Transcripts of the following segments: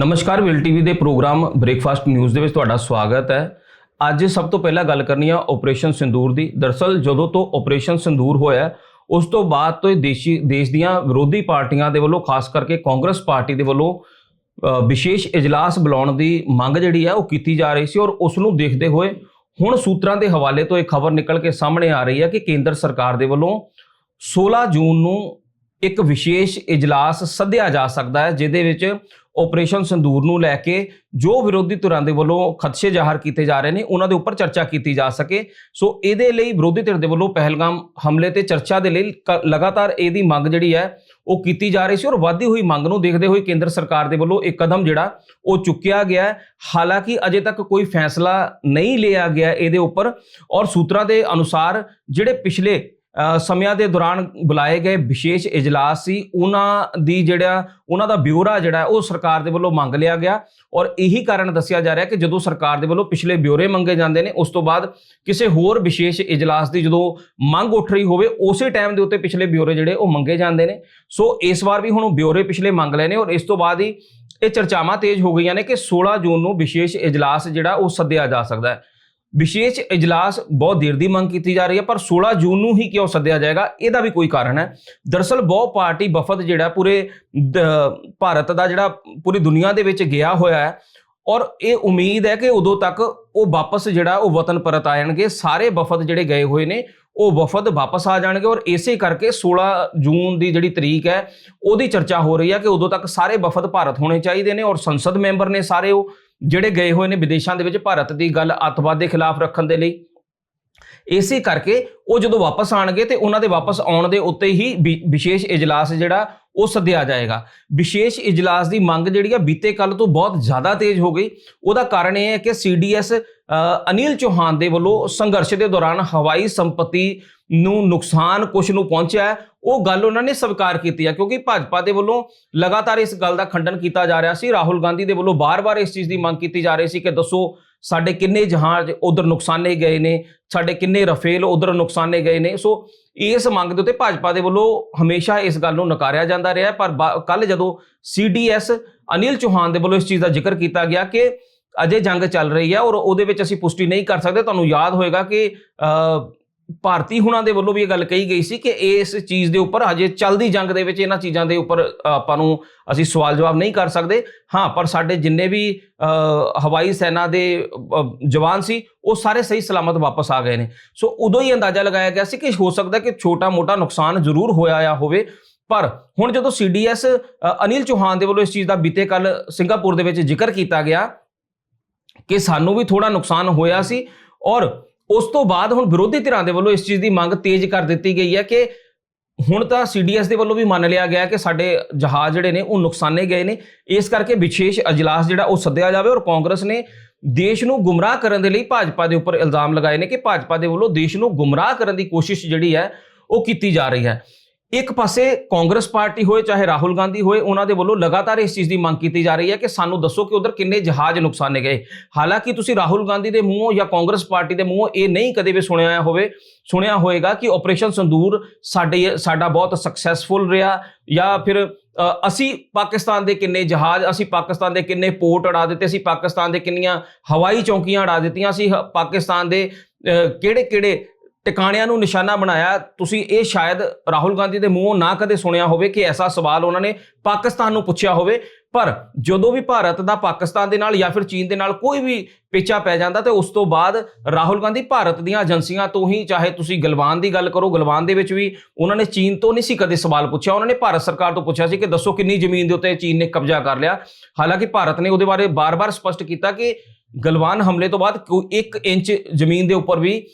ਨਮਸਕਾਰ, will TV ਦੇ programme breakfast news ਦੇ ਵਿੱਚ ਤੁਹਾਡਾ ਸਵਾਗਤ ਹੈ। ਅੱਜ ਸਭ ਤੋਂ ਪਹਿਲਾਂ ਗੱਲ ਕਰਨੀ ਆ ਆਪਰੇਸ਼ਨ ਸਿੰਦੂਰ ਦੀ। ਦਰਸਲ ਜਦੋਂ ਤੋਂ ਆਪਰੇਸ਼ਨ ਸਿੰਦੂਰ ਹੋਇਆ, ਉਸ ਤੋਂ ਬਾਅਦ ਤੋਂ ਦੇਸ਼ੀ ਦੇਸ਼ ਦੀਆਂ ਵਿਰੋਧੀ ਪਾਰਟੀਆਂ ਦੇ ਵੱਲੋਂ, ਖਾਸ ਕਰਕੇ ਕਾਂਗਰਸ ਪਾਰਟੀ ਦੇ ਵੱਲੋਂ ਵਿਸ਼ੇਸ਼ ਇਜਲਾਸ ਬੁਲਾਉਣ ਦੀ ਮੰਗ ਜਿਹੜੀ ਹੈ ਉਹ ਕੀਤੀ ਜਾ ਰਹੀ ਸੀ ਔਰ ਉਸ ਨੂੰ ਦੇਖਦੇ ਹੋਏ ਹੁਣ ਸੂਤਰਾਂ ਦੇ ਹਵਾਲੇ ਤੋਂ ਇਹ ਖਬਰ ਨਿਕਲ ਕੇ ਸਾਹਮਣੇ ਆ ਰਹੀ ਹੈ ਕਿ ਕੇਂਦਰ ਸਰਕਾਰ ਦੇ ਵੱਲੋਂ 16 ਜੂਨ ਨੂੰ ਇੱਕ ਵਿਸ਼ੇਸ਼ ਇਜਲਾਸ ਸੱਦਿਆ ਜਾ ਸਕਦਾ ਹੈ, ਜਿਹਦੇ ਵਿੱਚ ਆਪਰੇਸ਼ਨ ਸੰਦੂਰ ਨੂੰ ਲੈ ਕੇ ਜੋ ਵਿਰੋਧੀ ਧਿਰਾਂ ਦੇ ਵੱਲੋਂ ਖਦਸ਼ੇ ਜ਼ਾਹਰ ਕੀਤੇ ਜਾ ਰਹੇ ਨੇ, ਉਹਨਾਂ ਦੇ ਉੱਪਰ ਚਰਚਾ ਕੀਤੀ ਜਾ ਸਕੇ। ਸੋ ਇਹਦੇ ਲਈ ਵਿਰੋਧੀ ਧਿਰ ਦੇ ਵੱਲੋਂ ਪਹਿਲਗਾਮ ਹਮਲੇ ਤੇ ਚਰਚਾ ਦੇ ਲਈ ਕ- ਲਗਾਤਾਰ ਇਹਦੀ ਮੰਗ ਜਿਹੜੀ ਹੈ, ਉਹ ਕੀਤੀ ਜਾ ਰਹੀ ਸੀ ਔਰ ਵਧਦੀ ਹੋਈ ਮੰਗ ਨੂੰ ਦੇਖਦੇ ਹੋਏ ਕੇਂਦਰ ਸਰਕਾਰ ਦੇ ਵੱਲੋਂ ਇੱਕ ਕਦਮ ਜਿਹੜਾ, ਉਹ ਚੁੱਕਿਆ ਗਿਆ ਹੈ। ਹਾਲਾਂਕਿ ਅਜੇ ਤੱਕ ਕੋਈ ਫੈਸਲਾ ਨਹੀਂ ਲਿਆ ਗਿਆ ਇਹਦੇ ਉੱਪਰ ਔਰ ਸੂਤਰਾਂ ਦੇ ਅਨੁਸਾਰ ਜਿਹੜੇ ਪਿਛਲੇ ਸਮਿਆਂ ਦੇ ਦੌਰਾਨ ਬੁਲਾਏ ਗਏ ਵਿਸ਼ੇਸ਼ ਇਜਲਾਸ ਸੀ। ਉਹਨਾਂ ਦੀ ਜਿਹੜਾ, ਉਹਨਾਂ ਦਾ ਬਿਊਰਾ ਜਿਹੜਾ, ਉਹ ਸਰਕਾਰ ਦੇ ਵੱਲੋਂ ਮੰਗ ਲਿਆ ਗਿਆ ਔਰ ਇਹੀ ਕਾਰਨ ਦੱਸਿਆ ਜਾ ਰਿਹਾ ਕਿ ਜਦੋਂ ਸਰਕਾਰ ਦੇ ਵੱਲੋਂ ਪਿਛਲੇ ਬਿਊਰੇ ਮੰਗੇ ਜਾਂਦੇ ਨੇ, ਉਸ ਤੋਂ ਬਾਅਦ ਕਿਸੇ ਹੋਰ ਵਿਸ਼ੇਸ਼ ਇਜਲਾਸ ਦੀ ਜਦੋਂ ਮੰਗ ਉੱਠ ਰਹੀ ਹੋਵੇ, ਉਸੇ ਟਾਈਮ ਦੇ ਉੱਤੇ ਪਿਛਲੇ ਬਿਊਰੇ ਜਿਹੜੇ, ਉਹ ਮੰਗੇ ਜਾਂਦੇ ਨੇ। ਸੋ ਇਸ ਵਾਰ ਵੀ ਹੁਣ ਉਹ ਬਿਊਰੇ ਪਿਛਲੇ ਮੰਗ ਲਏ ਨੇ ਔਰ ਇਸ ਤੋਂ ਬਾਅਦ ਹੀ ਇਹ ਚਰਚਾਵਾਂ ਤੇਜ਼ ਹੋ ਗਈਆਂ ਨੇ ਕਿ 16 ਜੂਨ ਨੂੰ ਵਿਸ਼ੇਸ਼ ਇਜਲਾਸ ਜਿਹੜਾ, ਉਹ ਸੱਦਿਆ ਜਾ ਸਕਦਾ ਹੈ। ਵਿਸ਼ੇਸ਼ ਇਜਲਾਸ ਬਹੁਤ ਦੇਰ ਦੀ ਮੰਗ ਕੀਤੀ ਜਾ ਰਹੀ ਹੈ, ਪਰ 16 ਜੂਨ ਨੂੰ ਹੀ ਕਿਉਂ ਸੱਦਿਆ ਜਾਏਗਾ, ਇਹਦਾ ਵੀ ਕੋਈ ਕਾਰਨ ਹੈ। ਦਰਸਲ ਬਹੁ ਪਾਰਟੀ ਵਫਦ ਜਿਹੜਾ ਪੂਰੇ ਭਾਰਤ ਦਾ ਜਿਹੜਾ ਪੂਰੀ ਦੁਨੀਆ ਦੇ ਵਿੱਚ ਗਿਆ ਹੋਇਆ ਹੈ, ਔਰ ਇਹ ਉਮੀਦ ਹੈ ਕਿ ਉਦੋਂ ਤੱਕ ਉਹ ਵਾਪਸ ਜਿਹੜਾ ਉਹ ਵਤਨ ਪਰਤ ਆਣਗੇ ਸਾਰੇ ਵਫਦ ਜਿਹੜੇ ਗਏ ਹੋਏ ਨੇ, ਉਹ ਵਫਦ ਵਾਪਸ ਆ ਜਾਣਗੇ, ਔਰ ਇਸੇ ਕਰਕੇ 16 ਜੂਨ ਦੀ ਜਿਹੜੀ ਤਰੀਕ ਹੈ, ਉਹਦੀ ਚਰਚਾ ਹੋ ਰਹੀ ਹੈ ਕਿ ਉਦੋਂ ਤੱਕ ਸਾਰੇ ਵਫਦ ਭਾਰਤ ਹੋਣੇ ਚਾਹੀਦੇ ਨੇ, ਔਰ ਸੰਸਦ ਮੈਂਬਰ ਨੇ ਸਾਰੇ ਉਹ ਜਿਹੜੇ ਗਏ ਹੋਏ ਨੇ ਵਿਦੇਸ਼ਾਂ ਦੇ ਵਿੱਚ ਭਾਰਤ ਦੀ ਗੱਲ ਅੱਤਵਾਦ ਦੇ ਖਿਲਾਫ ਰੱਖਣ ਦੇ ਲਈ। ਇਸੇ ਕਰਕੇ ਉਹ ਜਦੋਂ ਵਾਪਸ ਆਣਗੇ ਤੇ ਉਹਨਾਂ ਦੇ ਵਾਪਸ ਆਉਣ ਦੇ ਉੱਤੇ ਹੀ ਵਿ- ਵਿਸ਼ੇਸ਼ ਇਜਲਾਸ ਜਿਹੜਾ ਉਹ ਸੱਦਿਆ ਜਾਏਗਾ। ਵਿਸ਼ੇਸ਼ ਇਜਲਾਸ ਦੀ ਮੰਗ ਜਿਹੜੀ ਆ ਬੀਤੇ ਕੱਲ ਤੋਂ ਬਹੁਤ ਜ਼ਿਆਦਾ ਤੇਜ਼ ਹੋ ਗਈ। ਉਹਦਾ ਕਾਰਨ ਇਹ ਹੈ ਕਿ ਸੀਡੀਐਸ ਅਨਿਲ ਚੌਹਾਨ ਦੇ ਵੱਲੋਂ ਸੰਘਰਸ਼ ਦੇ ਦੌਰਾਨ ਹਵਾਈ ਸੰਪਤੀ ਨੂੰ ਨੁਕਸਾਨ ਕੁਛ ਨੂੰ ਪਹੁੰਚਿਆ ਉਹ ਗੱਲ ਉਹਨਾਂ ਨੇ ਸਵੀਕਾਰ ਕੀਤੀ ਹੈ ਕਿਉਂਕਿ ਭਾਜਪਾ ਦੇ ਵੱਲੋਂ ਲਗਾਤਾਰ ਇਸ ਗੱਲ ਦਾ ਖੰਡਨ ਕੀਤਾ ਜਾ ਰਿਹਾ ਸੀ ਰਾਹੁਲ ਗਾਂਧੀ ਦੇ ਵੱਲੋਂ ਬਾਰ-ਬਾਰ ਇਸ ਚੀਜ਼ ਦੀ ਮੰਗ ਕੀਤੀ ਜਾ ਰਹੀ ਸੀ ਕਿ ਦੱਸੋ ਸਾਡੇ ਕਿੰਨੇ ਜਹਾਜ਼ ਉਧਰ ਨੁਕਸਾਨੇ ਗਏ ਨੇ ਸਾਡੇ ਕਿੰਨੇ ਰਫੇਲ ਉਧਰ ਨੁਕਸਾਨੇ ਗਏ ਨੇ ਸੋ ਇਸ ਮੰਗ ਦੇ ਉੱਤੇ ਭਾਜਪਾ ਦੇ ਵੱਲੋਂ ਹਮੇਸ਼ਾ ਇਸ ਗੱਲ ਨੂੰ ਨਕਾਰਿਆ ਜਾਂਦਾ ਰਿਹਾ ਪਰ ਕੱਲ ਜਦੋਂ ਸੀਡੀਐਸ ਅਨਿਲ ਚੌਹਾਨ ਦੇ ਵੱਲੋਂ ਇਸ ਚੀਜ਼ ਦਾ ਜ਼ਿਕਰ ਕੀਤਾ ਗਿਆ ਕਿ ਅਜੇ ਜੰਗ ਚੱਲ ਰਹੀ ਹੈ ਔਰ ਉਹਦੇ ਵਿੱਚ ਅਸੀਂ ਪੁਸ਼ਟੀ ਨਹੀਂ ਕਰ ਸਕਦੇ ਤੁਹਾਨੂੰ ਯਾਦ ਹੋਏਗਾ ਕਿ ਅ, ਭਾਰਤੀ ਹੁਣਾਂ ਦੇ ਵੱਲੋਂ ਵੀ ਇਹ ਗੱਲ ਕਹੀ ਗਈ ਸੀ ਕਿ ਇਸ ਚੀਜ਼ ਦੇ ਉੱਪਰ ਹਜੇ ਚੱਲਦੀ ਜੰਗ ਦੇ ਵਿੱਚ ਇਹਨਾਂ ਚੀਜ਼ਾਂ ਦੇ ਉੱਪਰ ਆਪਾਂ ਨੂੰ ਅਸੀਂ ਸਵਾਲ ਜਵਾਬ ਨਹੀਂ ਕਰ ਸਕਦੇ। ਹਾਂ ਪਰ ਸਾਡੇ ਜਿੰਨੇ ਵੀ ਅ, ਹਵਾਈ ਸੈਨਾ ਦੇ ਜਵਾਨ ਸੀ ਉਹ ਸਾਰੇ ਸਹੀ ਸਲਾਮਤ ਵਾਪਸ ਆ ਗਏ ਨੇ। ਸੋ ਉਦੋਂ ਹੀ ਅੰਦਾਜ਼ਾ ਲਗਾਇਆ ਗਿਆ ਸੀ ਕਿ ਹੋ ਸਕਦਾ ਕਿ ਛੋਟਾ-ਮੋਟਾ ਨੁਕਸਾਨ ਜ਼ਰੂਰ ਹੋਇਆ ਆ ਹੋਵੇ। ਪਰ ਹੁਣ ਜਦੋਂ ਸੀਡੀਐਸ ਅਨਿਲ ਚੌਹਾਨ ਦੇ ਵੱਲੋਂ ਇਸ ਚੀਜ਼ ਦਾ ਬੀਤੇ ਕੱਲ ਸਿੰਗਾਪੁਰ ਦੇ ਵਿੱਚ ਜ਼ਿਕਰ ਕੀਤਾ ਗਿਆ ਕਿ ਸਾਨੂੰ ਵੀ ਥੋੜਾ ਨੁਕਸਾਨ ਹੋਇਆ ਸੀ ਔਰ ਉਸ ਤੋਂ ਬਾਅਦ ਹੁਣ ਵਿਰੋਧੀ ਧਿਰਾਂ ਦੇ ਵੱਲੋਂ ਇਸ ਚੀਜ਼ ਦੀ ਮੰਗ ਤੇਜ਼ ਕਰ ਦਿੱਤੀ ਗਈ ਹੈ ਕਿ ਹੁਣ ਤਾਂ ਸੀਡੀਐਸ ਦੇ ਵੱਲੋਂ ਵੀ ਮੰਨ ਲਿਆ ਗਿਆ ਕਿ ਸਾਡੇ ਜਹਾਜ਼ ਜਿਹੜੇ ਨੇ, ਉਹ ਨੁਕਸਾਨੇ ਗਏ ਨੇ। ਇਸ ਕਰਕੇ ਵਿਸ਼ੇਸ਼ ਅਜਲਾਸ ਜਿਹੜਾ, ਉਹ ਸੱਦਿਆ ਜਾਵੇ ਔਰ ਕਾਂਗਰਸ ਨੇ ਦੇਸ਼ ਨੂੰ ਗੁੰਮਰਾਹ ਕਰਨ ਦੇ ਲਈ ਭਾਜਪਾ ਦੇ ਉੱਪਰ ਇਲਜ਼ਾਮ ਲਗਾਏ ਨੇ ਕਿ ਭਾਜਪਾ ਦੇ ਵੱਲੋਂ ਦੇਸ਼ ਨੂੰ ਗੁੰਮਰਾਹ ਕਰਨ ਦੀ ਕੋਸ਼ਿਸ਼ ਜਿਹੜੀ ਹੈ, ਉਹ ਕੀਤੀ ਜਾ ਰਹੀ ਹੈ। ਇੱਕ ਪਾਸੇ ਕਾਂਗਰਸ ਪਾਰਟੀ ਹੋਏ, ਚਾਹੇ ਰਾਹੁਲ ਗਾਂਧੀ ਹੋਏ, ਉਹਨਾਂ ਦੇ ਵੱਲੋਂ ਲਗਾਤਾਰ ਇਸ ਚੀਜ਼ ਦੀ ਮੰਗ ਕੀਤੀ ਜਾ ਰਹੀ ਹੈ ਕਿ ਸਾਨੂੰ ਦੱਸੋ ਕਿ ਉਧਰ ਕਿੰਨੇ ਜਹਾਜ਼ ਨੁਕਸਾਨੇ ਗਏ। ਹਾਲਾਂਕਿ ਤੁਸੀਂ ਰਾਹੁਲ ਗਾਂਧੀ ਦੇ ਮੂੰਹੋਂ ਜਾਂ ਕਾਂਗਰਸ ਪਾਰਟੀ ਦੇ ਮੂੰਹੋਂ ਇਹ ਨਹੀਂ ਕਦੇ ਵੀ ਸੁਣਿਆ ਹੋਵੇ, ਸੁਣਿਆ ਹੋਵੇਗਾ ਕਿ ਆਪਰੇਸ਼ਨ ਸੰਦੂਰ ਸਾਡੇ ਸਾਡਾ ਬਹੁਤ ਸਕਸੈਸਫੁਲ ਰਿਹਾ ਜਾਂ ਫਿਰ ਅਸੀਂ ਪਾਕਿਸਤਾਨ ਦੇ ਕਿੰਨੇ ਜਹਾਜ਼, ਅਸੀਂ ਪਾਕਿਸਤਾਨ ਦੇ ਕਿੰਨੇ ਪੋਰਟ ਉਡਾ ਦਿੱਤੇ, ਅਸੀਂ ਪਾਕਿਸਤਾਨ ਦੇ ਕਿੰਨੀਆਂ ਹਵਾਈ ਚੌਕੀਆਂ ਅੜਾ ਦਿੱਤੀਆਂ, ਅਸੀਂ ਹ- ਪਾਕਿਸਤਾਨ ਦੇ ਕਿਹੜੇ ਕਿਹੜੇ ਟਿਕਾਣਿਆਂ ਨੂੰ ਨਿਸ਼ਾਨਾ ਬਣਾਇਆ। ਤੁਸੀਂ ਇਹ ਸ਼ਾਇਦ ਰਾਹੁਲ ਗਾਂਧੀ ਦੇ ਮੂੰਹੋਂ ਨਾ ਕਦੇ ਸੁਣਿਆ ਹੋਵੇ ਕਿ ਐਸਾ ਸਵਾਲ ਉਹਨਾਂ ਨੇ ਪਾਕਿਸਤਾਨ ਨੂੰ ਪੁੱਛਿਆ ਹੋਵੇ। ਪਰ ਜਦੋਂ ਵੀ ਭਾਰਤ ਦਾ ਪਾਕਿਸਤਾਨ ਦੇ ਨਾਲ ਜਾਂ ਫਿਰ ਚੀਨ ਦੇ ਨਾਲ ਕੋਈ ਵੀ ਪੇਚਾ ਪੈ ਜਾਂਦਾ ਤੇ ਉਸ ਤੋਂ ਬਾਅਦ ਰਾਹੁਲ ਗਾਂਧੀ ਭਾਰਤ ਦੀਆਂ ਏਜੰਸੀਆਂ ਤੋਂ ਹੀ, ਚਾਹੇ ਤੁਸੀਂ ਗਲਵਾਨ ਦੀ ਗੱਲ ਕਰੋ, ਗਲਵਾਨ ਦੇ ਵਿੱਚ ਵੀ ਉਹਨਾਂ ਨੇ ਚੀਨ ਤੋਂ ਨਹੀਂ ਸੀ ਕਦੇ ਸਵਾਲ ਪੁੱਛਿਆ। ਉਹਨਾਂ ਨੇ ਭਾਰਤ ਸਰਕਾਰ ਤੋਂ ਪੁੱਛਿਆ ਸੀ ਕਿ ਦੱਸੋ ਕਿੰਨੀ ਜ਼ਮੀਨ ਦੇ ਉੱਤੇ ਚੀਨ ਨੇ ਕਬਜ਼ਾ ਕਰ ਲਿਆ। ਹਾਲਾਂਕਿ ਭਾਰਤ ਨੇ ਉਹਦੇ ਬਾਰੇ ਬਾਰ-ਬਾਰ ਸਪਸ਼ਟ ਕੀਤਾ ਕਿ ਗਲਵਾਨ ਹਮਲੇ ਤੋਂ ਬਾਅਦ ਕੋਈ 1 ਇੰਚ ਜ਼ਮੀਨ ਦੇ ਉੱਪਰ ਵੀ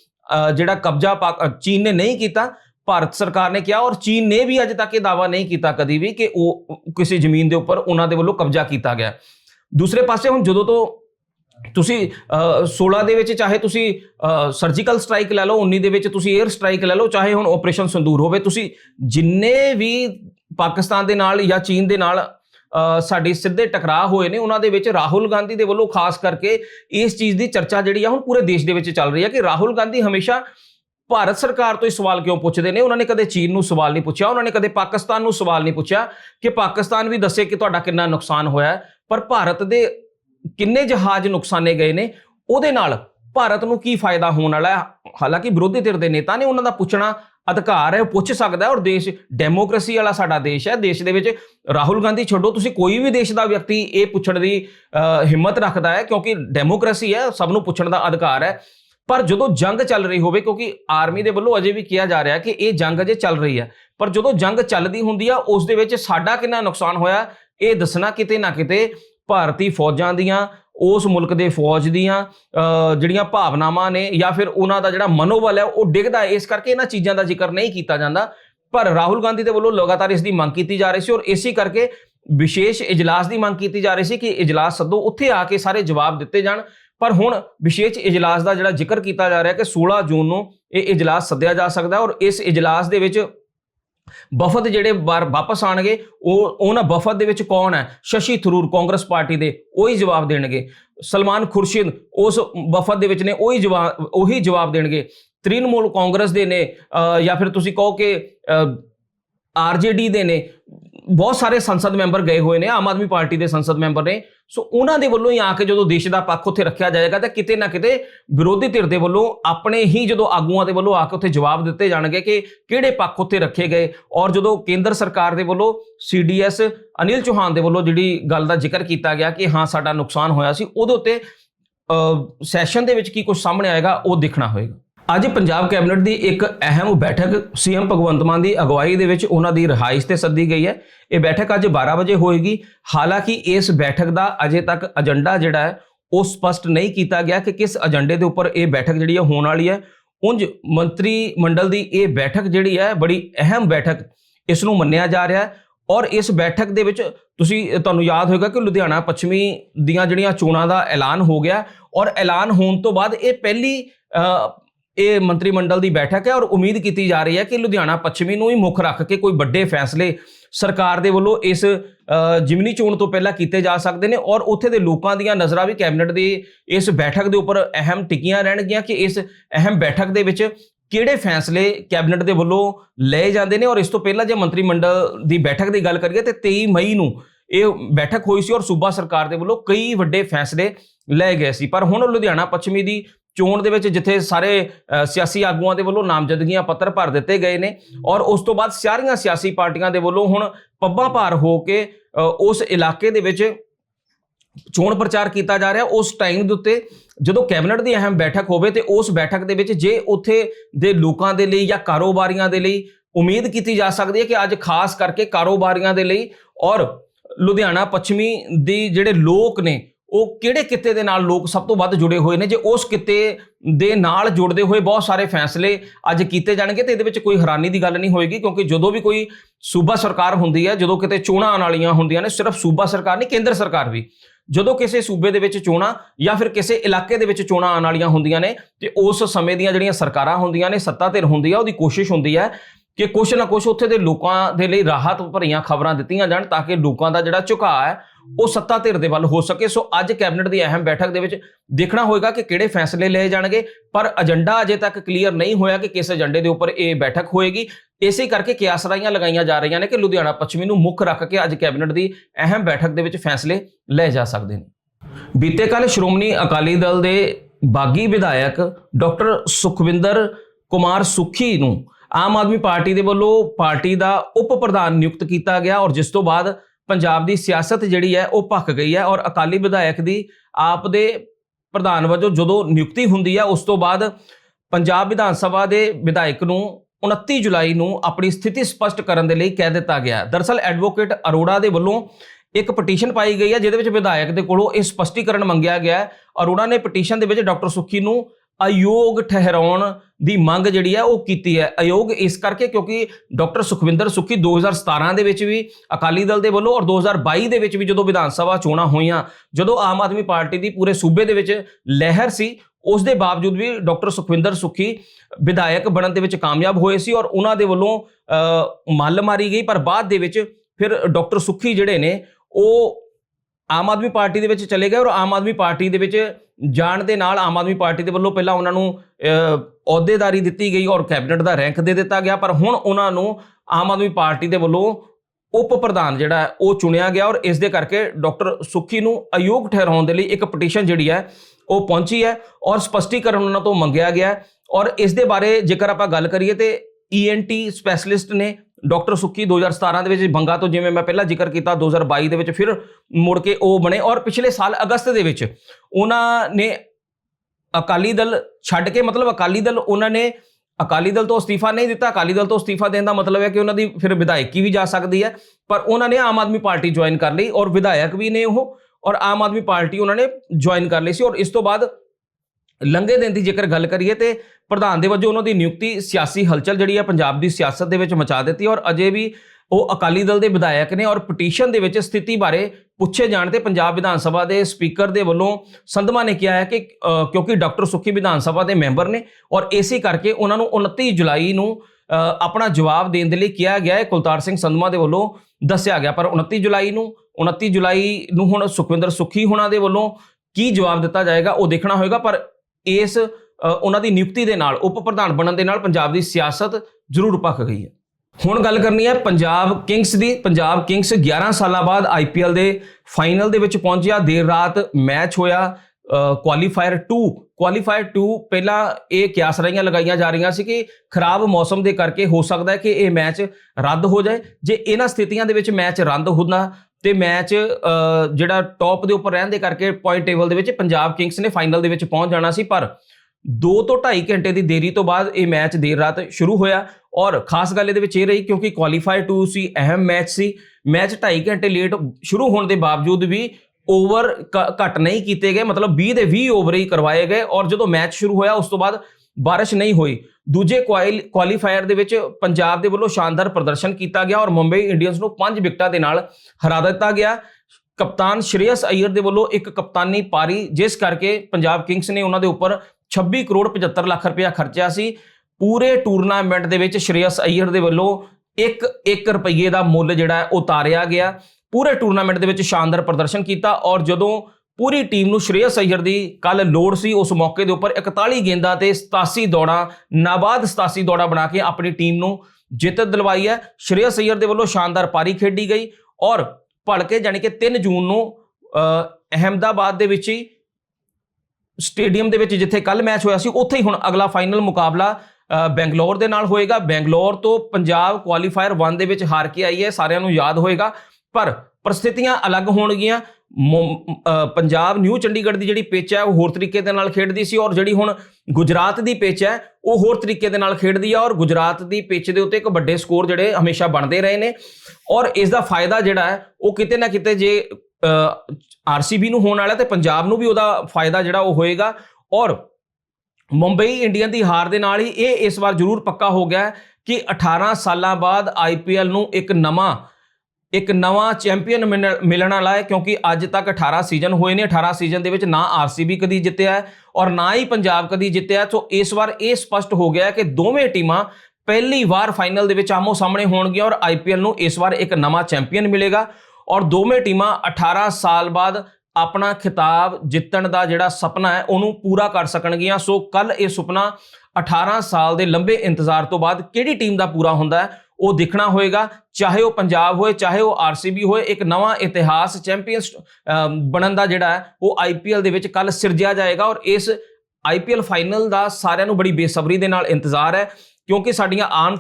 ਜਿਹੜਾ ਕਬਜ਼ਾ ਪਾਕ- ਚੀਨ ਨੇ ਨਹੀਂ ਕੀਤਾ ਭਾਰਤ ਸਰਕਾਰ ਨੇ ਕਿਹਾ ਔਰ ਚੀਨ ਨੇ ਵੀ ਅਜੇ ਤੱਕ ਇਹ ਦਾਵਾ ਨਹੀਂ ਕੀਤਾ ਕਦੀ ਵੀ ਕਿ ਉਹ ਕਿਸੇ ਜ਼ਮੀਨ ਦੇ ਉੱਪਰ ਉਹਨਾਂ ਦੇ ਵੱਲੋਂ ਕਬਜ਼ਾ ਕੀਤਾ ਗਿਆ। ਦੂਸਰੇ ਪਾਸੇ ਹੁਣ ਜਦੋਂ ਤੋਂ ਤੁਸੀਂ ਅ, 16 ਦੇ ਵਿੱਚ ਚਾਹੇ ਤੁਸੀਂ ਸਰਜੀਕਲ ਸਟ੍ਰਾਈਕ ਲੈ ਲਓ 19 ਦੇ ਵਿੱਚ ਤੁਸੀਂ 에ਅਰ ਸਟ੍ਰਾਈਕ ਲੈ ਲਓ ਚਾਹੇ ਹੁਣ ਆਪਰੇਸ਼ਨ ਸੰਦੂਰ ਹੋਵੇ ਤੁਸੀਂ ਜਿੰਨੇ ਵੀ ਪਾਕਿਸਤਾਨ ਦੇ ਨਾਲ ਜਾਂ ਚੀਨ ਦੇ ਨਾਲ ਸਾਡੇ ਸਿੱਧੇ ਟਕਰਾਅ ਹੋਏ ਨੇ ਉਹਨਾਂ ਦੇ ਵਿੱਚ ਰਾਹੁਲ ਗਾਂਧੀ ਦੇ ਵੱਲੋਂ ਖਾਸ ਕਰਕੇ ਇਸ ਚੀਜ਼ ਦੀ ਚਰਚਾ ਜਿਹੜੀ ਆ ਹੁਣ ਪੂਰੇ ਦੇਸ਼ ਦੇ ਵਿੱਚ ਚੱਲ ਰਹੀ ਹੈ ਕਿ ਰਾਹੁਲ ਗਾਂਧੀ ਹਮੇਸ਼ਾ ਭਾਰਤ ਸਰਕਾਰ ਤੋਂ ਇਹ ਸਵਾਲ ਕਿਉਂ ਪੁੱਛਦੇ ਨੇ? ਉਹਨਾਂ ਨੇ ਕਦੇ ਚੀਨ ਨੂੰ ਸਵਾਲ ਨਹੀਂ ਪੁੱਛਿਆ, ਉਹਨਾਂ ਨੇ ਕਦੇ ਪਾਕਿਸਤਾਨ ਨੂੰ ਸਵਾਲ ਨਹੀਂ ਪੁੱਛਿਆ ਕਿ ਪਾਕਿਸਤਾਨ ਵੀ ਦੱਸੇ ਕਿ ਤੁਹਾਡਾ ਕਿੰਨਾ ਨੁਕਸਾਨ ਹੋਇਆ ਹੈ, ਪਰ ਭਾਰਤ ਦੇ ਕਿੰਨੇ ਜਹਾਜ਼ ਨੁਕਸਾਨੇ ਗਏ ਨੇ, ਉਹਦੇ ਨਾਲ ਭਾਰਤ ਨੂੰ ਕੀ ਫਾਇਦਾ ਹੋਣ ਵਾਲਾ ਹੈ? ਹਾਲਾਂਕਿ ਵਿਰੋਧੀ ਧਿਰ ਦੇ ਨੇਤਾ ਨੇ ਉਹਨਾਂ ਦਾ ਪੁੱਛਣਾ ਅਧਿਕਾਰ ਹੈ, ਉਹ ਪੁੱਛ ਸਕਦਾ ਔਰ ਦੇਸ਼ ਡੈਮੋਕ੍ਰੇਸੀ ਵਾਲਾ ਸਾਡਾ ਦੇਸ਼ ਹੈ। ਦੇਸ਼ ਦੇ ਵਿੱਚ ਰਾਹੁਲ ਗਾਂਧੀ ਛੱਡੋ, ਤੁਸੀਂ ਕੋਈ ਵੀ ਦੇਸ਼ ਦਾ ਵਿਅਕਤੀ ਇਹ ਪੁੱਛਣ ਦੀ ਹਿੰਮਤ ਰੱਖਦਾ ਹੈ ਕਿਉਂਕਿ ਡੈਮੋਕ੍ਰੇਸੀ ਹੈ, ਸਭ ਨੂੰ ਪੁੱਛਣ ਦਾ ਅਧਿਕਾਰ ਹੈ। ਪਰ ਜਦੋਂ ਜੰਗ ਚੱਲ ਰਹੀ ਹੋਵੇ, ਕਿਉਂਕਿ ਆਰਮੀ ਦੇ ਵੱਲੋਂ ਅਜੇ ਵੀ ਕਿਹਾ ਜਾ ਰਿਹਾ ਕਿ ਇਹ ਜੰਗ ਅਜੇ ਚੱਲ ਰਹੀ ਹੈ, ਪਰ ਜਦੋਂ ਜੰਗ ਚੱਲਦੀ ਹੁੰਦੀ ਆ, ਉਸ ਦੇ ਵਿੱਚ ਸਾਡਾ ਕਿੰਨਾ ਨੁਕਸਾਨ ਹੋਇਆ, ਇਹ ਦੱਸਣਾ ਕਿਤੇ ਨਾ ਕਿਤੇ ਭਾਰਤੀ ਫੌਜਾਂ ਦੀਆਂ ਉਸ ਮੁਲਕ ਦੇ ਫੌਜ ਦੀਆਂ ਅ, ਜਿਹੜੀਆਂ ਭਾਵਨਾਵਾਂ ਨੇ ਜਾਂ ਫਿਰ ਉਹਨਾਂ ਦਾ ਜਿਹੜਾ ਮਨੋਬਲ ਹੈ ਉਹ ਡਿੱਗਦਾ ਹੈ। ਇਸ ਕਰਕੇ ਇਹਨਾਂ ਚੀਜ਼ਾਂ ਦਾ ਜ਼ਿਕਰ ਨਹੀਂ ਕੀਤਾ ਜਾਂਦਾ। ਪਰ ਰਾਹੁਲ ਗਾਂਧੀ ਦੇ ਵੱਲੋਂ ਲਗਾਤਾਰ ਇਸ ਦੀ ਮੰਗ ਕੀਤੀ ਜਾ ਰਹੀ ਸੀ ਔਰ ਇਸੇ ਕਰਕੇ ਵਿਸ਼ੇਸ਼ ਇਜਲਾਸ ਦੀ ਮੰਗ ਕੀਤੀ ਜਾ ਰਹੀ ਸੀ ਕਿ ਇਜਲਾਸ ਸੱਦੋ ਉੱਥੇ ਆ ਕੇ ਸਾਰੇ ਜਵਾਬ ਦਿੱਤੇ ਜਾਣ। ਪਰ ਹੁਣ ਵਿਸ਼ੇਸ਼ ਇਜਲਾਸ ਦਾ ਜਿਹੜਾ ਜ਼ਿਕਰ ਕੀਤਾ ਜਾ ਰਿਹਾ ਕਿ 16 ਜੂਨ ਨੂੰ ਇਹ ਇਜਲਾਸ ਸੱਦਿਆ ਜਾ ਸਕਦਾ ਔਰ ਇਸ ਇਜਲਾਸ ਦੇ ਵਿੱਚ ਵਫਦ ਜਿਹੜੇ ਵਾਰ ਵਾਪਸ ਆਣਗੇ ਉਹ, ਉਹਨਾਂ ਵਫਦ ਦੇ ਵਿੱਚ ਕੌਣ ਹੈ? ਸ਼ਸ਼ੀ ਥਰੂਰ ਕਾਂਗਰਸ ਪਾਰਟੀ ਦੇ, ਉਹੀ ਜਵਾਬ ਦੇਣਗੇ। ਸਲਮਾਨ ਖੁਰਸ਼ਿਦ ਉਸ ਵਫਦ ਦੇ ਵਿੱਚ ਨੇ, ਉਹੀ ਜਵਾਬ ਉਹੀ ਜਵਾਬ ਦੇਣਗੇ। ਤ੍ਰਿਣਮੂਲ ਕਾਂਗਰਸ ਦੇ ਨੇ ਜਾਂ ਫਿਰ ਤੁਸੀਂ ਕਹੋ ਕਿ ਆਰਜੇਡੀ ਦੇ ਨੇ ਬਹੁਤ ਸਾਰੇ ਸੰਸਦ ਮੈਂਬਰ ਗਏ ਹੋਏ ਨੇ, ਆਮ ਆਦਮੀ ਪਾਰਟੀ ਦੇ ਸੰਸਦ ਮੈਂਬਰ ਨੇ। ਸੋ ਉਹਨਾਂ ਦੇ ਵੱਲੋਂ ਹੀ ਆ ਕੇ ਜਦੋਂ ਦੇਸ਼ ਦਾ ਪੱਖ ਉੱਥੇ ਰੱਖਿਆ ਜਾਏਗਾ ਤਾਂ ਕਿਤੇ ਨਾ ਕਿਤੇ ਵਿਰੋਧੀ ਧਿਰ ਦੇ ਵੱਲੋਂ ਆਪਣੇ ਹੀ ਜਦੋਂ ਆਗੂਆਂ ਦੇ ਵੱਲੋਂ ਆ ਕੇ ਉੱਥੇ ਜਵਾਬ ਦਿੱਤੇ ਜਾਣਗੇ ਕਿ ਕਿਹੜੇ ਪੱਖ ਉੱਥੇ ਰੱਖੇ ਗਏ। ਔਰ ਜਦੋਂ ਕੇਂਦਰ ਸਰਕਾਰ ਦੇ ਵੱਲੋਂ ਸੀਡੀਐਸ ਅਨਿਲ ਚੌਹਾਨ ਦੇ ਵੱਲੋਂ ਜਿਹੜੀ ਗੱਲ ਦਾ ਜ਼ਿਕਰ ਕੀਤਾ ਗਿਆ ਕਿ ਹਾਂ, ਸਾਡਾ ਨੁਕਸਾਨ ਹੋਇਆ ਸੀ, ਉਹਦੇ ਉੱਤੇ ਸੈਸ਼ਨ ਦੇ ਵਿੱਚ ਕੀ ਕੁਝ ਸਾਹਮਣੇ ਆਏਗਾ, ਉਹ ਦੇਖਣਾ ਹੋਏਗਾ। ਅੱਜ ਪੰਜਾਬ ਕੈਬਨਿਟ ਦੀ ਇੱਕ ਅਹਿਮ ਬੈਠਕ ਸੀਐਮ ਭਗਵੰਤ ਮਾਨ ਦੀ ਅਗਵਾਈ ਦੇ ਵਿੱਚ ਉਹਨਾਂ ਦੀ ਰਿਹਾਇਸ਼ ਤੇ ਸੱਦੀ ਗਈ ਹੈ। ਇਹ ਬੈਠਕ ਅੱਜ 12 ਵਜੇ ਹੋਏਗੀ। ਹਾਲਾਂਕਿ ਇਸ ਬੈਠਕ ਦਾ ਅਜੇ ਤੱਕ ਏਜੰਡਾ ਜਿਹੜਾ ਹੈ, ਉਹ ਸਪਸ਼ਟ ਨਹੀਂ ਕੀਤਾ ਗਿਆ ਕਿ ਕਿਸ ਏਜੰਡੇ ਦੇ ਉੱਪਰ ਇਹ ਬੈਠਕ ਜਿਹੜੀ ਹੈ ਹੋਣ ਵਾਲੀ ਹੈ। ਉਂਝ ਮੰਤਰੀ ਮੰਡਲ ਦੀ ਇਹ ਬੈਠਕ ਜਿਹੜੀ ਹੈ, ਬੜੀ ਅਹਿਮ ਬੈਠਕ ਇਸ ਨੂੰ ਮੰਨਿਆ ਜਾ ਰਿਹਾ ਹੈ। ਔਰ ਇਸ ਬੈਠਕ ਦੇ ਵਿੱਚ ਤੁਸੀਂ ਤੁਹਾਨੂੰ ਯਾਦ ਹੋਵੇਗਾ ਕਿ ਲੁਧਿਆਣਾ ਪੱਛਮੀ ਦੀਆਂ ਜਿਹੜੀਆਂ ਚੋਣਾਂ ਦਾ ਐਲਾਨ ਹੋ ਗਿਆ। ਔਰ ਐਲਾਨ ਹੋਣ ਤੋਂ ਬਾਅਦ ਇਹ ਪਹਿਲੀ ਇਹ ਮੰਤਰੀ ਮੰਡਲ ਦੀ ਬੈਠਕ ਹੈ ਔਰ ਉਮੀਦ ਕੀਤੀ ਜਾ ਰਹੀ ਹੈ ਕਿ ਲੁਧਿਆਣਾ ਪੱਛਮੀ ਨੂੰ ਹੀ ਮੁੱਖ ਰੱਖ ਕੇ ਕੋਈ ਵੱਡੇ ਫੈਸਲੇ ਸਰਕਾਰ ਦੇ ਵੱਲੋਂ ਇਸ ਜਿਮਨੀ ਚੋਣ ਤੋਂ ਪਹਿਲਾਂ ਕੀਤੇ ਜਾ ਸਕਦੇ ਨੇ ਔਰ ਉੱਥੇ ਦੇ ਲੋਕਾਂ ਦੀਆਂ ਨਜ਼ਰਾਂ ਵੀ ਕੈਬਨਿਟ ਦੀ ਇਸ ਬੈਠਕ ਦੇ ਉੱਪਰ ਅਹਿਮ ਟਿਕੀਆਂ ਰਹਿਣਗੀਆਂ ਕਿ ਇਸ ਅਹਿਮ ਬੈਠਕ ਦੇ ਵਿੱਚ ਕਿਹੜੇ ਫੈਸਲੇ ਕੈਬਨਿਟ ਦੇ ਵੱਲੋਂ ਲਏ ਜਾਂਦੇ ਨੇ ਔਰ ਇਸ ਤੋਂ ਪਹਿਲਾਂ ਜੇ ਮੰਤਰੀ ਮੰਡਲ ਦੀ ਬੈਠਕ ਦੀ ਗੱਲ ਕਰੀਏ ਤੇ 23 ਮਈ ਨੂੰ ਇਹ ਬੈਠਕ ਹੋਈ ਸੀ ਔਰ ਸੂਬਾ ਸਰਕਾਰ ਦੇ ਵੱਲੋਂ ਕਈ ਵੱਡੇ ਫੈਸਲੇ ਲਏ ਗਏ ਸੀ। ਪਰ ਹੁਣ ਲੁਧਿਆਣਾ ਪੱਛਮੀ ਦੀ ਚੋਣ ਦੇ ਵਿੱਚ ਜਿੱਥੇ ਸਾਰੇ ਅ, ਸਿਆਸੀ ਆਗੂਆਂ ਦੇ ਵੱਲੋਂ ਨਾਮਜ਼ਦਗੀਆਂ ਪੱਤਰ ਭਰ ਦਿੱਤੇ ਗਏ ਨੇ ਔਰ ਉਸ ਤੋਂ ਬਾਅਦ ਸਾਰੀਆਂ ਸਿਆਸੀ ਪਾਰਟੀਆਂ ਦੇ ਵੱਲੋਂ ਹੁਣ ਪੱਬਾਂ ਭਾਰ ਹੋ ਕੇ ਉਸ ਇਲਾਕੇ ਦੇ ਵਿੱਚ ਚੋਣ ਪ੍ਰਚਾਰ ਕੀਤਾ ਜਾ ਰਿਹਾ। ਉਸ ਟਾਈਮ ਦੇ ਉੱਤੇ ਜਦੋਂ ਕੈਬਨਿਟ ਦੀ ਅਹਿਮ ਬੈਠਕ ਹੋਵੇ ਤੇ ਉਸ ਬੈਠਕ ਦੇ ਵਿੱਚ ਜੇ ਉੱਥੇ ਦੇ ਲੋਕਾਂ ਦੇ ਲਈ ਜਾਂ ਕਾਰੋਬਾਰੀਆਂ ਦੇ ਲਈ ਉਮੀਦ ਕੀਤੀ ਜਾ ਸਕਦੀ ਹੈ ਕਿ ਅੱਜ ਖਾਸ ਕਰਕੇ ਕਾਰੋਬਾਰੀਆਂ ਦੇ ਲਈ ਔਰ ਲੁਧਿਆਣਾ ਪੱਛਮੀ ਦੀ ਜਿਹੜੇ ਲੋਕ ਨੇ, ਉਹ ਕਿਹੜੇ ਕਿੱਤੇ ਦੇ ਨਾਲ ਲੋਕ ਸਭ ਤੋਂ ਵੱਧ ਜੁੜੇ ਹੋਏ ਨੇ? ਜੇ ਉਸ ਕਿੱਤੇ ਦੇ ਨਾਲ ਜੁੜਦੇ ਹੋਏ ਬਹੁਤ ਸਾਰੇ ਫੈਸਲੇ ਅੱਜ ਕੀਤੇ ਜਾਣਗੇ, ਤੇ ਇਹਦੇ ਵਿੱਚ ਕੋਈ ਹੈਰਾਨੀ ਦੀ ਗੱਲ ਨਹੀਂ ਹੋਏਗੀ, ਕਿਉਂਕਿ ਜਦੋਂ ਵੀ ਕੋਈ ਸੂਬਾ ਸਰਕਾਰ ਹੁੰਦੀ ਹੈ, ਜਦੋਂ ਕਿਤੇ ਚੋਣਾਂ ਆਉਣ ਵਾਲੀਆਂ ਹੁੰਦੀਆਂ ਨੇ, ਸਿਰਫ ਸੂਬਾ ਸਰਕਾਰ ਨਹੀਂ, ਕੇਂਦਰ ਸਰਕਾਰ ਵੀ। ਜਦੋਂ ਕਿਸੇ ਸੂਬੇ ਦੇ ਵਿੱਚ ਚੋਣਾਂ ਜਾਂ ਫਿਰ ਕਿਸੇ ਇਲਾਕੇ ਦੇ ਵਿੱਚ ਚੋਣਾਂ ਆਉਣ ਵਾਲੀਆਂ ਹੁੰਦੀਆਂ ਨੇ, ਤੇ ਉਸ ਸਮੇਂ ਦੀਆਂ ਜਿਹੜੀਆਂ ਸਰਕਾਰਾਂ ਹੁੰਦੀਆਂ ਨੇ, ਸੱਤਾ ਧਿਰ ਹੁੰਦੀ ਆ ਉਹਦੀ ਕੋਸ਼ਿਸ਼ ਹੁੰਦੀ ਹੈ ਕਿ ਕੁਛ ਨਾ ਕੁਛ ਉੱਥੇ ਦੇ ਲੋਕਾਂ ਦੇ ਲਈ ਰਾਹਤ ਭਰੀਆਂ ਖਬਰਾਂ ਦਿੱਤੀਆਂ ਜਾਣ ਤਾਂ ਕਿ ਲੋਕਾਂ ਦਾ ਜਿਹੜਾ ਝੁਕਾਅ ਹੈ, ਉਹ ਸੱਤਾ ਧਿਰ ਦੇ ਵੱਲ ਹੋ ਸਕੇ। ਸੋ ਅੱਜ ਕੈਬਨਿਟ ਦੀ ਅਹਿਮ ਬੈਠਕ ਦੇ ਵਿੱਚ ਦੇਖਣਾ ਹੋਏਗਾ ਕਿ ਕਿਹੜੇ ਫੈਸਲੇ ਲਏ ਜਾਣਗੇ, ਪਰ ਏਜੰਡਾ ਅਜੇ ਤੱਕ ਕਲੀਅਰ ਨਹੀਂ ਹੋਇਆ ਕਿ ਕਿਸ ਏਜੰਡੇ ਦੇ ਉੱਪਰ ਇਹ ਬੈਠਕ ਹੋਏਗੀ। ਇਸੇ ਕਰਕੇ ਕਿਆਸਰਾਈਆਂ ਲਗਾਈਆਂ ਜਾ ਰਹੀਆਂ ਨੇ ਕਿ ਲੁਧਿਆਣਾ ਪੱਛਮੀ ਨੂੰ ਮੁੱਖ ਰੱਖ ਕੇ ਅੱਜ ਕੈਬਨਿਟ ਦੀ ਅਹਿਮ ਬੈਠਕ ਦੇ ਵਿੱਚ ਫੈਸਲੇ ਲਏ ਜਾ ਸਕਦੇ ਨੇ। ਬੀਤੇ ਕੱਲ ਸ਼੍ਰੋਮਣੀ ਅਕਾਲੀ ਦਲ ਦੇ ਬਾਗੀ ਵਿਧਾਇਕ ਡਾਕਟਰ ਸੁਖਵਿੰਦਰ ਕੁਮਾਰ ਸੁਖੀ ਨੂੰ ਆਮ ਆਦਮੀ ਪਾਰਟੀ ਦੇ ਵੱਲੋਂ ਪਾਰਟੀ ਦਾ ਉਪ ਪ੍ਰਧਾਨ ਨਿਯੁਕਤ ਕੀਤਾ ਗਿਆ ਔਰ ਜਿਸ ਤੋਂ ਬਾਅਦ ਪੰਜਾਬ ਦੀ ਸਿਆਸਤ ਜਿਹੜੀ ਹੈ ਉਹ ਭੱਕ ਗਈ ਹੈ ਔਰ ਅਕਾਲੀ ਵਿਧਾਇਕ ਦੀ ਆਪ ਦੇ ਪ੍ਰਧਾਨ ਵਜੋਂ ਜਦੋਂ ਨਿਯੁਕਤੀ ਹੁੰਦੀ ਹੈ, ਉਸ ਤੋਂ ਬਾਅਦ ਪੰਜਾਬ ਵਿਧਾਨ ਸਭਾ ਦੇ ਵਿਧਾਇਕ ਨੂੰ 29 ਜੁਲਾਈ ਨੂੰ ਆਪਣੀ ਸਥਿਤੀ ਸਪਸ਼ਟ ਕਰਨ ਦੇ ਲਈ ਕਹਿ ਦਿੱਤਾ ਗਿਆ ਹੈ। ਦਰਅਸਲ ਐਡਵੋਕੇਟ ਅਰੋੜਾ ਦੇ ਵੱਲੋਂ ਇੱਕ ਪਟੀਸ਼ਨ ਪਾਈ ਗਈ ਹੈ, ਜਿਹਦੇ ਵਿੱਚ ਵਿਧਾਇਕ ਦੇ ਕੋਲੋਂ ਇਹ ਸਪਸ਼ਟੀਕਰਨ ਮੰਗਿਆ ਗਿਆ ਹੈ ਅਰੋੜਾ ਨੇ ਪਟੀਸ਼ਨ ਦੇ ਵਿੱਚ ਡਾਕਟਰ ਸੁੱਖੀ ਨੂੰ ਅਯੋਗ ਠਹਿਰਾਉਣ ਦੀ ਮੰਗ ਜਿਹੜੀ ਹੈ ਉਹ ਕੀਤੀ ਹੈ। ਅਯੋਗ ਇਸ ਕਰਕੇ ਕਿਉਂਕਿ ਡਾਕਟਰ ਸੁਖਵਿੰਦਰ ਸੁੱਖੀ 2017 ਦੇ ਵਿੱਚ ਵੀ, ਅਕਾਲੀ ਦਲ ਦੇ ਵੱਲੋਂ ਔਰ 2022 ਦੇ ਵਿੱਚ ਵੀ ਜਦੋਂ ਵਿਧਾਨ ਸਭਾ ਚੋਣਾਂ ਹੋਈਆਂ, ਜਦੋਂ ਆਮ ਆਦਮੀ ਪਾਰਟੀ ਦੀ ਪੂਰੇ ਸੂਬੇ ਦੇ ਵਿੱਚ ਲਹਿਰ ਸੀ, ਉਸ ਦੇ ਬਾਵਜੂਦ ਵੀ ਡਾਕਟਰ ਸੁਖਵਿੰਦਰ ਸੁੱਖੀ ਵਿਧਾਇਕ ਬਣਨ ਦੇ ਵਿੱਚ ਕਾਮਯਾਬ ਹੋਏ ਸੀ ਔਰ ਉਹਨਾਂ ਦੇ ਵੱਲੋਂ ਮੱਲ ਮਾਰੀ ਗਈ, ਪਰ ਬਾਅਦ ਦੇ ਵਿੱਚ ਫਿਰ ਡਾਕਟਰ ਸੁੱਖੀ ਜਿਹੜੇ ਨੇ, ਉਹ ਆਮ ਆਦਮੀ ਪਾਰਟੀ ਦੇ ਵਿੱਚ ਚਲੇ ਗਏ ਔਰ ਆਮ ਆਦਮੀ ਪਾਰਟੀ ਦੇ ਵਿੱਚ ਜਾਣ ਦੇ ਨਾਲ ਆਮ ਆਦਮੀ ਪਾਰਟੀ ਦੇ ਵੱਲੋਂ ਪਹਿਲਾਂ ਉਹਨਾਂ ਨੂੰ ਅਹੁਦੇਦਾਰੀ ਦਿੱਤੀ ਗਈ ਔਰ ਕੈਬਨਿਟ ਦਾ ਰੈਂਕ ਦੇ ਦਿੱਤਾ ਗਿਆ, ਪਰ ਹੁਣ ਉਹਨਾਂ ਨੂੰ ਆਮ ਆਦਮੀ ਪਾਰਟੀ ਦੇ ਵੱਲੋਂ ਉਪ ਪ੍ਰਧਾਨ ਜਿਹੜਾ ਉਹ ਚੁਣਿਆ ਗਿਆ ਔਰ ਇਸ ਦੇ ਕਰਕੇ ਡਾਕਟਰ ਸੁੱਖੀ ਨੂੰ ਅਯੋਗ ਠਹਿਰਾਉਣ ਦੇ ਲਈ ਇੱਕ ਪਟੀਸ਼ਨ ਜਿਹੜੀ ਹੈ, ਉਹ ਪਹੁੰਚੀ ਹੈ ਔਰ ਸਪਸ਼ਟੀਕਰਨ ਉਹਨਾਂ ਤੋਂ ਮੰਗਿਆ ਗਿਆ ਔਰ ਇਸ ਦੇ ਬਾਰੇ ਜੇਕਰ ਆਪਾਂ ਗੱਲ ਕਰੀਏ ਤੇ ਈਐਨਟੀ ਸਪੈਸ਼ਲਿਸਟ ਨੇ ਡਾਕਟਰ ਸੁੱਕੀ 2017 ਦੇ ਵਿੱਚ ਬੰਗਾ ਤੋਂ ਜਿਵੇਂ ਮੈਂ ਪਹਿਲਾਂ ਜ਼ਿਕਰ ਕੀਤਾ 2022 ਦੇ ਵਿੱਚ ਫਿਰ ਮੁੜ ਕੇ ਉਹ ਬਣੇ ਔਰ ਪਿਛਲੇ ਸਾਲ ਅਗਸਤ ਦੇ ਵਿੱਚ ਉਹਨਾਂ ਨੇ ਅਕਾਲੀ ਦਲ ਛੱਡ ਕੇ ਮਤਲਬ ਅਕਾਲੀ ਦਲ ਉਹਨਾਂ ਨੇ ਅਕਾਲੀ ਦਲ ਤੋਂ ਅਸਤੀਫਾ ਨਹੀਂ ਦਿੱਤਾ, ਅਕਾਲੀ ਦਲ ਤੋਂ ਅਸਤੀਫਾ ਦੇਣ ਦਾ ਮਤਲਬ ਹੈ ਕਿ ਉਹਨਾਂ ਦੀ ਫਿਰ ਵਿਧਾਇਕੀ ਵੀ ਜਾ ਸਕਦੀ ਹੈ, ਪਰ ਉਹਨਾਂ ਨੇ ਆਮ ਆਦਮੀ ਪਾਰਟੀ ਜੁਆਇਨ ਕਰ ਲਈ ਔਰ ਵਿਧਾਇਕ ਵੀ ਨੇ ਉਹ ਔਰ ਆਮ ਆਦਮੀ ਪਾਰਟੀ ਉਹਨਾਂ ਨੇ ਜੁਆਇਨ ਕਰ ਲਈ ਸੀ ਔਰ ਇਸ ਤੋਂ ਬਾਅਦ ਲੰਘੇ ਦਿਨ ਦੀ ਜੇਕਰ ਗੱਲ ਕਰੀਏ ਤੇ ਪ੍ਰਧਾਨ ਦੇ ਵਜੋਂ ਉਹਨਾਂ ਦੀ ਨਿਯੁਕਤੀ ਸਿਆਸੀ ਹਲਚਲ ਜਿਹੜੀ ਹੈ ਪੰਜਾਬ ਦੀ ਸਿਆਸਤ ਦੇ ਵਿੱਚ ਮਚਾ ਦਿੱਤੀ ਔਰ ਅਜੇ ਵੀ ਉਹ ਅਕਾਲੀ ਦਲ ਦੇ ਵਿਧਾਇਕ ਨੇ ਔਰ ਪਟੀਸ਼ਨ ਦੇ ਵਿੱਚ ਸਥਿਤੀ ਬਾਰੇ ਪੁੱਛੇ ਜਾਣ ਤੇ ਪੰਜਾਬ ਵਿਧਾਨ ਸਭਾ ਦੇ ਸਪੀਕਰ ਦੇ ਵੱਲੋਂ ਸੰਧਮਾ ਨੇ ਕਿਹਾ ਹੈ ਕਿ ਕਿਉਂਕਿ ਡਾਕਟਰ ਸੁੱਖੀ ਵਿਧਾਨ ਸਭਾ ਦੇ ਮੈਂਬਰ ਨੇ ਔਰ ਇਸੇ ਕਰਕੇ ਉਹਨਾਂ ਨੂੰ 29 ਜੁਲਾਈ ਨੂੰ ਆਪਣਾ ਜਵਾਬ ਦੇਣ ਦੇ ਲਈ ਕਿਹਾ ਗਿਆ ਹੈ। ਕੁਲਤਾਰ ਸਿੰਘ ਸੰਧਮਾ ਦੇ ਵੱਲੋਂ ਦੱਸਿਆ ਗਿਆ, ਪਰ 29 ਜੁਲਾਈ ਨੂੰ 29 ਜੁਲਾਈ ਨੂੰ ਹੁਣ ਸੁਖਵਿੰਦਰ ਸੁੱਖੀ ਹੁਣਾਂ ਦੇ ਵੱਲੋਂ ਕੀ ਜਵਾਬ ਦਿੱਤਾ ਜਾਏਗਾ ਉਹ ਦੇਖਣਾ ਹੋਏਗਾ, ਪਰ ਇਸ ਉਹਨਾਂ ਦੀ ਨਿਯੁਕਤੀ ਦੇ ਨਾਲ, ਉਪ ਪ੍ਰਧਾਨ ਬਣਨ ਦੇ ਨਾਲ ਪੰਜਾਬ ਦੀ ਸਿਆਸਤ ਜ਼ਰੂਰ ਪੱਕ ਗਈ ਹੈ। ਹੁਣ ਗੱਲ ਕਰਨੀ ਹੈ ਪੰਜਾਬ ਕਿੰਗਸ ਦੀ। ਪੰਜਾਬ ਕਿੰਗਸ 11 ਸਾਲਾਂ ਬਾਅਦ ਆਈਪੀਐਲ ਦੇ ਫਾਈਨਲ ਦੇ ਵਿੱਚ ਪਹੁੰਚਿਆ। ਦੇਰ ਰਾਤ ਮੈਚ ਹੋਇਆ ਕੁਆਲੀਫਾਇਰ 2 ਕੁਆਲੀਫਾਇਰ 2 ਪਹਿਲਾਂ ਇਹ ਕਿਆਸ ਰਹੀਆਂ ਲਗਾਈਆਂ ਜਾ ਰਹੀਆਂ ਸੀ ਕਿ ਖਰਾਬ ਮੌਸਮ ਦੇ ਕਰਕੇ ਹੋ ਸਕਦਾ ਹੈ ਕਿ ਇਹ ਮੈਚ ਰੱਦ ਹੋ ਜਾਏ। ਜੇ ਇਹਨਾਂ ਸਥਿਤੀਆਂ ਦੇ ਵਿੱਚ ਮੈਚ ਰੱਦ ਹੁੰਦਾ ਤੇ ਮੈਚ ਜਿਹੜਾ ਟੌਪ ਦੇ ਉੱਪਰ ਰਹਿਣ ਦੇ ਕਰਕੇ ਪੁਆਇੰਟ ਟੇਬਲ ਦੇ ਵਿੱਚ ਪੰਜਾਬ ਕਿੰਗਸ ਨੇ ਫਾਈਨਲ ਦੇ ਵਿੱਚ ਪਹੁੰਚ ਜਾਣਾ ਸੀ, ਪਰ 2 ਤੋਂ 2.5 ਘੰਟੇ ਦੀ ਦੇਰੀ ਤੋਂ ਬਾਅਦ ਇਹ ਮੈਚ ਦੇਰ ਰਾਤ ਸ਼ੁਰੂ ਹੋਇਆ ਔਰ ਖਾਸ ਗੱਲ ਇਹਦੇ ਵਿੱਚ ਇਹ ਰਹੀ ਕਿਉਂਕਿ ਕੁਆਲੀਫਾਇਰ 2 ਸੀ, ਅਹਿਮ ਮੈਚ ਸੀ, ਮੈਚ 2.5 ਘੰਟੇ ਲੇਟ ਸ਼ੁਰੂ ਹੋਣ ਦੇ ਬਾਵਜੂਦ ਵੀ ਓਵਰ ਘੱਟ ਨਹੀਂ ਕੀਤੇ ਗਏ, ਮਤਲਬ 20 ਦੇ 20 ਓਵਰ ਹੀ ਕਰਵਾਏ ਗਏ ਔਰ ਜਦੋਂ ਮੈਚ ਸ਼ੁਰੂ ਹੋਇਆ ਉਸ ਤੋਂ ਬਾਅਦ ਬਾਰਿਸ਼ ਨਹੀਂ ਹੋਈ। ਦੂਜੇ ਕੁਆਇਲ- ਕੁਆਲੀਫਾਇਰ ਦੇ ਵਿੱਚ ਪੰਜਾਬ ਦੇ ਵੱਲੋਂ ਸ਼ਾਨਦਾਰ ਪ੍ਰਦਰਸ਼ਨ ਕੀਤਾ ਗਿਆ ਔਰ ਮੁੰਬਈ ਇੰਡੀਅਨਸ ਨੂੰ 5 ਵਿਕਟਾਂ ਦੇ ਨਾਲ ਹਰਾ ਦਿੱਤਾ ਗਿਆ। ਕਪਤਾਨ ਸ਼੍ਰੇਯਸ ਅਈਅਰ ਦੇ ਵੱਲੋਂ ਇੱਕ ਕਪਤਾਨੀ ਪਾਰੀ, ਜਿਸ ਕਰਕੇ ਪੰਜਾਬ ਕਿੰਗਸ ਨੇ ਉਹਨਾਂ ਦੇ ਉੱਪਰ 26 ਕਰੋੜ 75 ਲੱਖ ਰੁਪਇਆ ਖਰਚਿਆ ਸੀ। ਪੂਰੇ ਟੂਰਨਾਮੈਂਟ ਦੇ ਵਿੱਚ ਸ਼੍ਰੇਯਸ ਅਈਅਰ ਦੇ ਵੱਲੋਂ 1 1 ਰੁਪਏ ਦਾ ਮੁੱਲ ਜਿਹੜਾ ਹੈ ਉਹ ਤਾਰਿਆ ਗਿਆ। ਪੂਰੇ ਟੂਰਨਾਮੈਂਟ ਦੇ ਵਿੱਚ ਸ਼ਾਨਦਾਰ ਪ੍ਰਦਰਸ਼ਨ ਕੀਤਾ ਔਰ ਜਦੋਂ ਪੂਰੀ ਟੀਮ ਨੂੰ ਸ਼੍ਰੇਅਸ ਅਈਅਰ ਦੀ ਕੱਲ ਲੋੜ ਸੀ। ਉਸ ਮੌਕੇ ਦੇ ਉੱਪਰ 41 ਗੇਂਦਾਂ ਤੇ 87 ਦੌੜਾਂ ਨਾਬਾਦ 87 ਦੌੜਾਂ ਬਣਾ ਕੇ ਆਪਣੀ ਟੀਮ ਨੂੰ ਜਿੱਤ ਦਿਲਵਾਈ ਹੈ। ਸ਼੍ਰੇਅਸ ਅਈਅਰ ਦੇ ਵੱਲੋਂ ਸ਼ਾਨਦਾਰ ਪਾਰੀ ਖੇਡੀ ਗਈ ਔਰ ਭਲਕੇ ਜਾਣੀ ਕਿ 3 ਜੂਨ ਨੂੰ ਅ, ਅਹਿਮਦਾਬਾਦ ਦੇ ਵਿੱਚ ਹੀ ਸਟੇਡੀਅਮ ਦੇ ਵਿੱਚ ਜਿੱਥੇ ਕੱਲ ਮੈਚ ਹੋਇਆ ਸੀ ਉੱਥੇ ਹੀ ਹੁਣ ਅਗਲਾ ਫਾਈਨਲ ਮੁਕਾਬਲਾ ਬੈਂਗਲੌਰ ਦੇ ਨਾਲ ਹੋਏਗਾ। ਬੈਂਗਲੌਰ ਤੋਂ ਪੰਜਾਬ ਕੁਆਲੀਫਾਇਰ 1 ਦੇ ਵਿੱਚ ਹਾਰ ਕੇ ਆਈ ਹੈ ਸਾਰਿਆਂ ਨੂੰ ਯਾਦ ਹੋਏਗਾ। ਪਰ ਪਰਿਸਥਿਤੀਆਂ ਅਲੱਗ ਹੋਣਗੀਆਂ। ਪੰਜਾਬ ਨਿਊ ਚੰਡੀਗੜ੍ਹ ਦੀ ਜਿਹੜੀ ਪਿੱਚ ਹੈ, ਉਹ ਹੋਰ ਤਰੀਕੇ ਦੇ ਨਾਲ ਖੇਡਦੀ ਸੀ ਔਰ ਜਿਹੜੀ ਹੁਣ ਗੁਜਰਾਤ ਦੀ ਪਿੱਚ ਹੈ, ਉਹ ਹੋਰ ਤਰੀਕੇ ਦੇ ਨਾਲ ਖੇਡਦੀ ਹੈ ਔਰ ਗੁਜਰਾਤ ਦੀ ਪਿੱਚ ਦੇ ਉੱਤੇ ਇੱਕ ਵੱਡੇ ਸਕੋਰ ਜਿਹੜੇ ਹਮੇਸ਼ਾ ਬਣਦੇ ਰਹੇ ਨੇ ਔਰ ਇਸ ਦਾ ਫਾਇਦਾ ਜਿਹੜਾ ਹੈ, ਉਹ ਕਿਤੇ ਨਾ ਕਿਤੇ ਜੇ ਆਰਸੀਬੀ ਨੂੰ ਹੋਣ ਵਾਲਾ ਤੇ ਪੰਜਾਬ ਨੂੰ ਵੀ ਉਹਦਾ ਫਾਇਦਾ ਜਿਹੜਾ ਉਹ ਹੋਏਗਾ ਔਰ ਮੁੰਬਈ ਇੰਡੀਅਨ ਦੀ ਹਾਰ ਦੇ ਨਾਲ ਹੀ ਇਹ ਇਸ ਵਾਰ ਜ਼ਰੂਰ ਪੱਕਾ ਹੋ ਗਿਆ ਕਿ 18 ਸਾਲਾਂ ਬਾਅਦ ਆਈਪੀਐਲ ਨੂੰ ਇੱਕ ਨਵਾਂ ਇੱਕ ਨਵਾਂ ਚੈਂਪੀਅਨ ਮਿਲਣ ਮਿਲਣ ਵਾਲਾ ਹੈ ਕਿਉਂਕਿ ਅੱਜ ਤੱਕ 18 ਸੀਜ਼ਨ ਹੋਏ ਨੇ 18 ਸੀਜ਼ਨ ਦੇ ਵਿੱਚ ਨਾ ਆਰਸੀਬੀ ਕਦੀ ਜਿੱਤਿਆ ਹੈ ਔਰ ਨਾ ਹੀ ਪੰਜਾਬ ਕਦੀ ਜਿੱਤਿਆ ਸੋ ਇਸ ਵਾਰ ਇਹ ਸਪਸ਼ਟ ਹੋ ਗਿਆ ਕਿ ਦੋਵੇਂ ਟੀਮਾਂ ਪਹਿਲੀ ਵਾਰ ਫਾਈਨਲ ਦੇ ਵਿੱਚ ਆਮੋ ਸਾਹਮਣੇ ਹੋਣਗੀਆਂ ਔਰ ਆਈਪੀਐਲ ਨੂੰ ਇਸ ਵਾਰ ਇੱਕ ਨਵਾਂ ਚੈਂਪੀਅਨ ਮਿਲੇਗਾ ਔਰ ਦੋਵੇਂ ਟੀਮਾਂ 18 ਸਾਲ ਬਾਅਦ ਆਪਣਾ ਖਿਤਾਬ ਜਿੱਤਣ ਦਾ ਜਿਹੜਾ ਸੁਪਨਾ ਹੈ, ਉਹਨੂੰ ਪੂਰਾ ਕਰ ਸਕਣਗੀਆਂ। ਸੋ ਕੱਲ ਇਹ ਸੁਪਨਾ 18 ਸਾਲ ਦੇ ਲੰਬੇ ਇੰਤਜ਼ਾਰ ਤੋਂ ਬਾਅਦ ਕਿਹੜੀ ਟੀਮ ਦਾ ਪੂਰਾ ਹੁੰਦਾ ਹੈ? ਉਹ ਦੇਖਣਾ ਹੋਏਗਾ, ਚਾਹੇ ਉਹ ਪੰਜਾਬ ਹੋਏ, ਚਾਹੇ ਉਹ ਆਰਸੀਬੀ ਹੋਏ, ਇੱਕ ਨਵਾਂ ਇਤਿਹਾਸ ਚੈਂਪੀਅਨਸ ਬਣਨ ਦਾ ਜਿਹੜਾ ਹੈ, ਉਹ ਆਈਪੀਐਲ ਦੇ ਵਿੱਚ ਕੱਲ ਸਿਰਜਿਆ ਜਾਏਗਾ ਔਰ ਇਸ ਆਈਪੀਐਲ ਫਾਈਨਲ ਦਾ ਸਾਰਿਆਂ ਨੂੰ ਬੜੀ ਬੇਸਬਰੀ ਦੇ ਨਾਲ ਇੰਤਜ਼ਾਰ ਹੈ, ਕਿਉਂਕਿ ਸਾਡੀਆਂ ਆਰਮ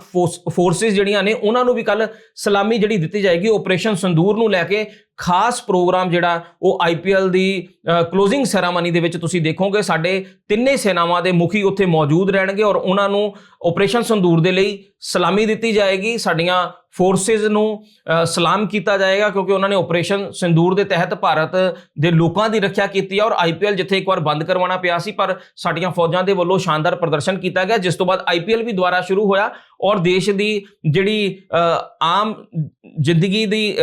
ਫੋਰਸਿਸ ਜਿਹੜੀਆਂ ਨੇ, ਉਹਨਾਂ ਨੂੰ ਵੀ ਕੱਲ ਸਲਾਮੀ ਜਿਹੜੀ ਦਿੱਤੀ ਜਾਏਗੀ ਆਪਰੇਸ਼ਨ ਸੰਦੂਰ ਨੂੰ ਲੈ ਕੇ ਖਾਸ ਪ੍ਰੋਗਰਾਮ ਜਿਹੜਾ ਉਹ ਆਈਪੀਐਲ ਦੀ ਕਲੋਜ਼ਿੰਗ ਸੈਰਾਮਨੀ ਦੇ ਵਿੱਚ ਤੁਸੀਂ ਦੇਖੋਗੇ, ਸਾਡੇ ਤਿੰਨੇ ਸੈਨਾਵਾਂ ਦੇ ਮੁਖੀ ਉੱਥੇ ਮੌਜੂਦ ਰਹਿਣਗੇ ਔਰ ਉਹਨਾਂ ਨੂੰ ਆਪਰੇਸ਼ਨ ਸੰਦੂਰ ਦੇ ਲਈ ਸਲਾਮੀ ਦਿੱਤੀ ਜਾਏਗੀ। ਸਾਡੀਆਂ ਫੋਰਸਿਸ ਨੂੰ ਸਲਾਮ ਕੀਤਾ ਜਾਏਗਾ ਕਿਉਂਕਿ ਉਹਨਾਂ ਨੇ ਆਪਰੇਸ਼ਨ ਸਿੰਦੂਰ ਦੇ ਤਹਿਤ ਭਾਰਤ ਦੇ ਲੋਕਾਂ ਦੀ ਰੱਖਿਆ ਕੀਤੀ ਹੈ ਔਰ ਆਈਪੀਐਲ ਜਿੱਥੇ ਇੱਕ ਵਾਰ ਬੰਦ ਕਰਵਾਉਣਾ ਪਿਆ ਸੀ, ਪਰ ਸਾਡੀਆਂ ਫੌਜਾਂ ਦੇ ਵੱਲੋਂ ਸ਼ਾਨਦਾਰ ਪ੍ਰਦਰਸ਼ਨ ਕੀਤਾ ਗਿਆ, ਜਿਸ ਤੋਂ ਬਾਅਦ ਆਈਪੀਐਲ ਵੀ ਦੁਬਾਰਾ ਸ਼ੁਰੂ ਹੋਇਆ ਔਰ ਦੇਸ਼ ਦੀ ਜਿਹੜੀ ਆਮ ਜ਼ਿੰਦਗੀ ਦੀ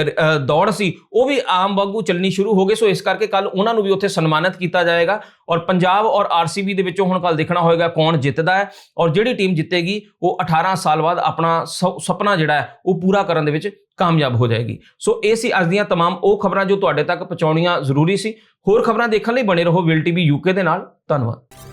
ਦੌੜ ਸੀ ਉਹ ਵੀ ਆਮ ਵਾਂਗੂ ਚੱਲਣੀ ਸ਼ੁਰੂ ਹੋ ਗਈ ਸੋ ਇਸ ਕਰਕੇ ਕੱਲ ਉਹਨਾਂ ਨੂੰ ਵੀ ਉੱਥੇ ਸਨਮਾਨਿਤ ਕੀਤਾ ਜਾਏਗਾ ਔਰ ਪੰਜਾਬ ਔਰ ਆਰਸੀਬੀ ਦੇ ਵਿੱਚੋਂ ਹੁਣ ਕੱਲ ਦੇਖਣਾ ਹੋਏਗਾ ਕੌਣ ਜਿੱਤਦਾ ਹੈ ਔਰ ਜਿਹੜੀ ਟੀਮ ਜਿੱਤੇਗੀ ਉਹ 18 ਸਾਲ ਬਾਅਦ ਆਪਣਾ ਸ- ਸੁਪਨਾ ਜਿਹੜਾ ਹੈ ਉਹ ਪੂਰਾ ਕਰਨ ਦੇ ਵਿੱਚ ਕਾਮਯਾਬ ਹੋ ਜਾਏਗੀ ਸੋ ਇਹ ਸੀ ਅੱਜ ਦੀਆਂ तमाम ਉਹ ਖਬਰਾਂ ਜੋ ਤੁਹਾਡੇ ਤੱਕ ਪਹੁੰਚਾਉਣੀਆਂ ਜ਼ਰੂਰੀ ਸੀ ਹੋਰ ਖਬਰਾਂ ਦੇਖਣ ਲਈ ਬਣੇ ਰਹੋ ਵਿਲ ਟੀਵੀ ਯੂਕੇ ਦੇ ਨਾਲ ਧੰਨਵਾਦ